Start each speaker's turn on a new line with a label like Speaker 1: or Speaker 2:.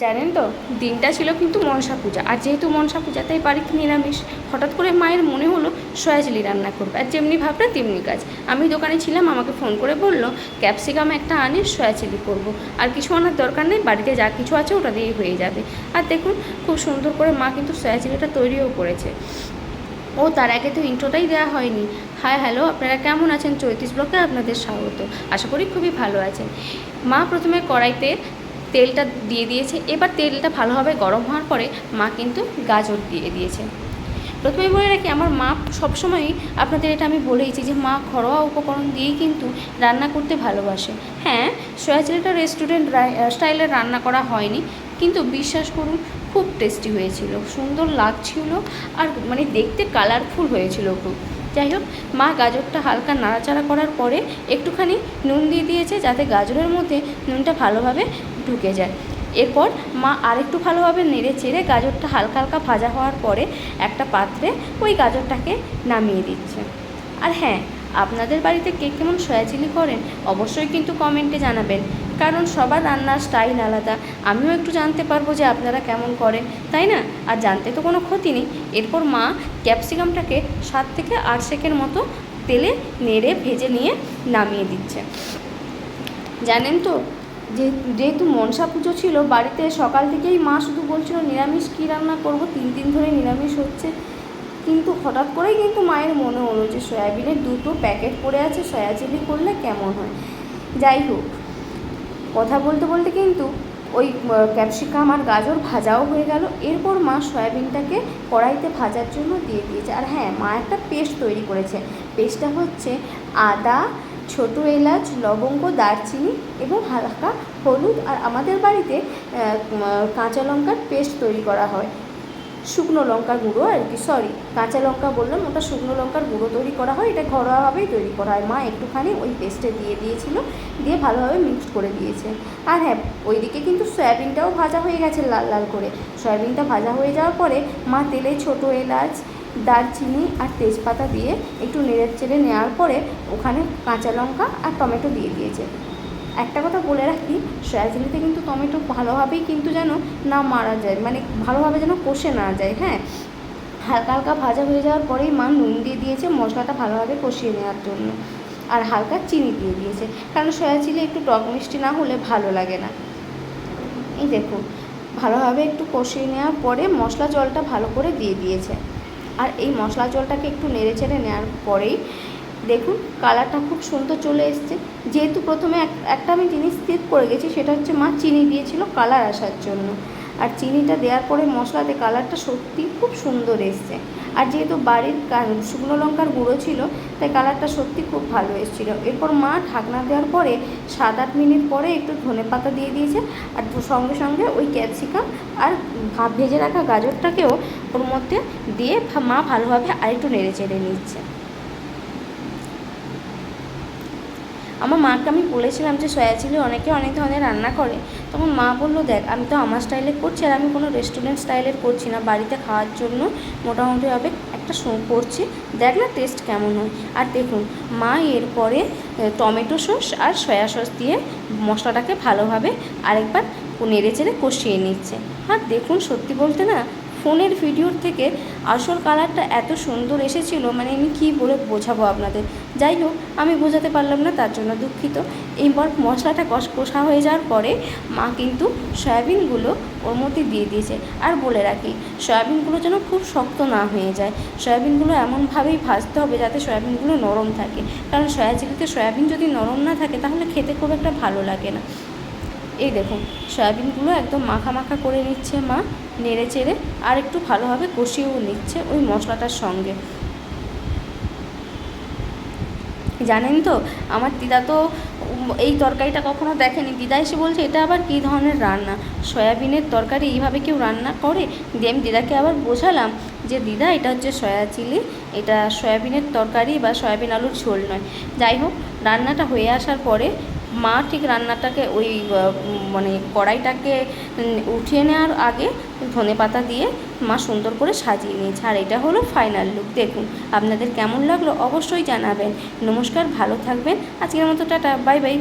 Speaker 1: জানেন তো? দিনটা ছিল কিন্তু মনসা পূজা। আর যেহেতু মনসা পূজা, তাই বাড়িতে নিরামিষ। হঠাৎ করে মায়ের মনে হলো সয়াজলি রান্না করবে। আর যেমনি ভাবনা তেমনি কাজ। আমি দোকানে ছিলাম, আমাকে ফোন করে বলল, ক্যাপসিকাম একটা আনি সয়াচিলি করব। আর কিছু আনার দরকার নেই, বাড়িতে যা কিছু আছে ওটা দিয়েই হয়ে যাবে। আর দেখুন, খুব সুন্দর করে মা কিন্তু সয়াচিলিটা তৈরিও করেছে। ও তার আগে তো ইন্ট্রোটাই দেওয়া হয়নি। হাই হ্যালো, আপনারা কেমন আছেন? চৈত্রিশ ব্লকে আপনাদের স্বাগত। আশা করি খুবই ভালো আছেন। মা প্রথমে কড়াইতে তেলটা দিয়ে দিয়েছে। এবার তেলটা ভালোভাবে গরম হওয়ার পরে মা কিন্তু গাজর দিয়ে দিয়েছে। প্রথমে বলে রাখি, আমার মা সবসময়ই আপনাদের এটা আমি বলেইছি যে মা ঘরোয়া উপকরণ দিয়েই কিন্তু রান্না করতে ভালোবাসে। হ্যাঁ সয়া চিলিটা রেস্টুরেন্ট স্টাইলে রান্না করা হয়নি, কিন্তু বিশ্বাস করুন, খুব টেস্টি হয়েছিল। সুন্দর লাগছিল আর মানে দেখতে কালারফুল হয়েছিল খুব। যাই হোক, মা গাজরটা হালকা নাড়াচাড়া করার পরে একটুখানি নুন দিয়ে দিয়েছে যাতে গাজরের মধ্যে নুনটা ভালোভাবে ঢুকে যায়। এরপর মা আরেকটু ভালোভাবে নেড়ে চেড়ে গাজরটা হালকা হালকা ভাজা হওয়ার পরে একটা পাত্রে ওই গাজরটাকে নামিয়ে দিচ্ছে। আর হ্যাঁ আপনাদের বাড়িতে কে কেমন সয়া চিলি করেন অবশ্যই কিন্তু কমেন্টে জানাবেন। কারণ সবার রান্নার স্টাইল আলাদা। আমিও একটু জানতে পারব যে আপনারা কেমন করেন, তাই না? আর জানতে তো কোনো ক্ষতি নেই। এরপর মা ক্যাপসিকামটাকে সাত থেকে আট সেকেন্ড মতো তেলে নেড়ে ভেজে নিয়ে নামিয়ে দিচ্ছে। জানেন তো, যে যেহেতু মনসা পুজো ছিল, বাড়িতে সকাল থেকেই মা শুধু বলছিল, নিরামিষ কী রান্না করব? তিন দিন ধরে নিরামিষ হচ্ছে। কিন্তু হঠাৎ করেই কিন্তু মায়ের মনে হলো যে, সয়াবিনের দুটো প্যাকেট পড়ে আছে সয়া চিলি করলে কেমন হয়? যাই হোক কথা বলতে বলতে কিন্তু ওই ক্যাপসিকাম আর গাজর ভাজাও হয়ে গেল। এরপর মা সয়াবিনটাকে কড়াইতে ভাজার জন্য দিয়ে দিয়েছে। আর হ্যাঁ মা একটা পেস্ট তৈরি করেছে। পেস্টটা হচ্ছে আদা, ছোটো এলাচ, লবঙ্গ, দারচিনি এবং হালকা হলুদ। আর আমাদের বাড়িতে কাঁচা লঙ্কার পেস্ট তৈরি করা হয়। শুকনো লঙ্কার গুঁড়ো আর কি সরি কাঁচা লঙ্কা বললাম, ওটা শুকনো লঙ্কার গুঁড়ো তৈরি করা হয়, এটা ঘরোয়াভাবেই তৈরি করা হয়। মা একটুখানি ওই পেস্টে দিয়ে দিয়েছিল, দিয়ে ভালোভাবে মিক্সড করে দিয়েছে। আর হ্যাঁ ওইদিকে কিন্তু সয়াবিনটাও ভাজা হয়ে গেছে লাল লাল করে। সয়াবিনটা ভাজা হয়ে যাওয়ার পরে মা তেলে ছোটো এলাচ, দারচিনি আর তেজপাতা দিয়ে একটু নেড়ে চেড়ে নেওয়ার পরে ওখানে কাঁচা লঙ্কা আর টমেটো দিয়ে দিয়েছে। একটা কথা বলে রাখি সয়া চিলিতে কিন্তু টমেটো ভালোভাবেই কিন্তু যেন না মারা যায় মানে ভালোভাবে যেন কষে না যায় হ্যাঁ? হালকা হালকা ভাজা হয়ে যাওয়ার পরেই মা নুন দিয়ে দিয়েছে, মশলাটা ভালোভাবে কষিয়ে নেওয়ার জন্য। আর হালকা চিনি দিয়ে দিয়েছে, কারণ সয়া চিলি একটু টক মিষ্টি না হলে ভালো লাগে না। এই দেখুন ভালোভাবে একটু কষিয়ে নেওয়ার পরে মশলা জলটা ভালো করে দিয়ে দিয়েছে। আর এই মশলা জলটাকে একটু নেড়ে চেড়ে নেওয়ার পরেই দেখুন, কালারটা খুব সুন্দর চলে এসছে। যেহেতু প্রথমে একটা আমি জিনিস স্কিপ করে গেছি, সেটা হচ্ছে মা চিনি দিয়েছিল কালার আসার জন্য। আর চিনিটা দেওয়ার পরে মশলাতে কালারটা সত্যি খুব সুন্দর এসছে। আর যেহেতু বাড়ির শুকনো লঙ্কার গুঁড়ো ছিল, তাই কালারটা সত্যি খুব ভালো এসেছিল। এরপর মা ঢাকনা দেওয়ার পরে সাত আট মিনিট পরে একটু ধনে পাতা দিয়ে দিয়েছে, আর সঙ্গে সঙ্গে ওই ক্যাপসিকাম আর ভেজে রাখা গাজরটাকেও ওর মধ্যে দিয়ে মা ভালোভাবে আরেকটু নেড়ে চেড়ে নিচ্ছে। আমার মাকে আমি বলেছিলাম যে সয়া চিলি অনেকে অনেক ধরনের রান্না করে। তখন মা বলল, দেখ, আমি তো আমার স্টাইলে করছি আর আমি কোনো রেস্টুরেন্ট স্টাইলের করছি না। বাড়িতে খাওয়ার জন্য মোটামুটিভাবে একটা করছি। দেখ না টেস্ট কেমন হয়। আর দেখুন, মা এরপরে টমেটো সস আর সয়া সস দিয়ে মশলাটাকে ভালোভাবে আরেকবার নেড়ে চেড়ে কষিয়ে নিচ্ছে। আর দেখুন, সত্যি বলতে না ফোনের ভিডিওর থেকে আসল কালারটা এত সুন্দর এসেছিল মানে আমি কী বলে বোঝাবো আপনাদের? যাই হোক, আমি বোঝাতে পারলাম না, তার জন্য দুঃখিত। এইবার মশলাটা কষ, কষা হয়ে যাওয়ার পরে মা কিন্তু সয়াবিনগুলো ওর মধ্যে দিয়ে দিয়েছে। আর বলে রাখি, সয়াবিনগুলো যেন খুব শক্ত না হয়ে যায়। সয়াবিনগুলো এমনভাবেই ভাজতে হবে যাতে সয়াবিনগুলো নরম থাকে। কারণ সয়া চিলিতে সয়াবিন যদি নরম না থাকে, তাহলে খেতে খুব একটা ভালো লাগে না। এই দেখুন, সয়াবিনগুলো একদম মাখা মাখা করে নিচ্ছে মা, নেড়ে চেড়ে, আর একটু ভালোভাবে কষিয়েও নিচ্ছে ওই মশলাটার সঙ্গে। জানেন তো, আমার দিদা তো এই তরকারিটা কখনো দেখেনি। দিদা এসে বলছে, এটা আবার কী ধরনের রান্না? সয়াবিনের তরকারি এইভাবে কেউ রান্না করে? দিয়ে আমি দিদাকে আবার বোঝালাম যে, দিদা, এটা হচ্ছে সয়া চিলি, এটা সয়াবিনের তরকারি বা সয়াবিন আলুর ঝোল নয়। যাই হোক, রান্নাটা হয়ে আসার পরে মা ঠিক রান্নাটাকে ওই মানে কড়াইটাকে উঠিয়ে নেওয়ার আগে ধনে পাতা দিয়ে মা সুন্দর করে সাজিয়ে নিয়েছে। আর এটা হলো ফাইনাল লুক দেখুন, আপনাদের কেমন লাগল অবশ্যই জানাবেন। নমস্কার, ভালো থাকবেন। আজকের মতো টাটা, বাই বাই।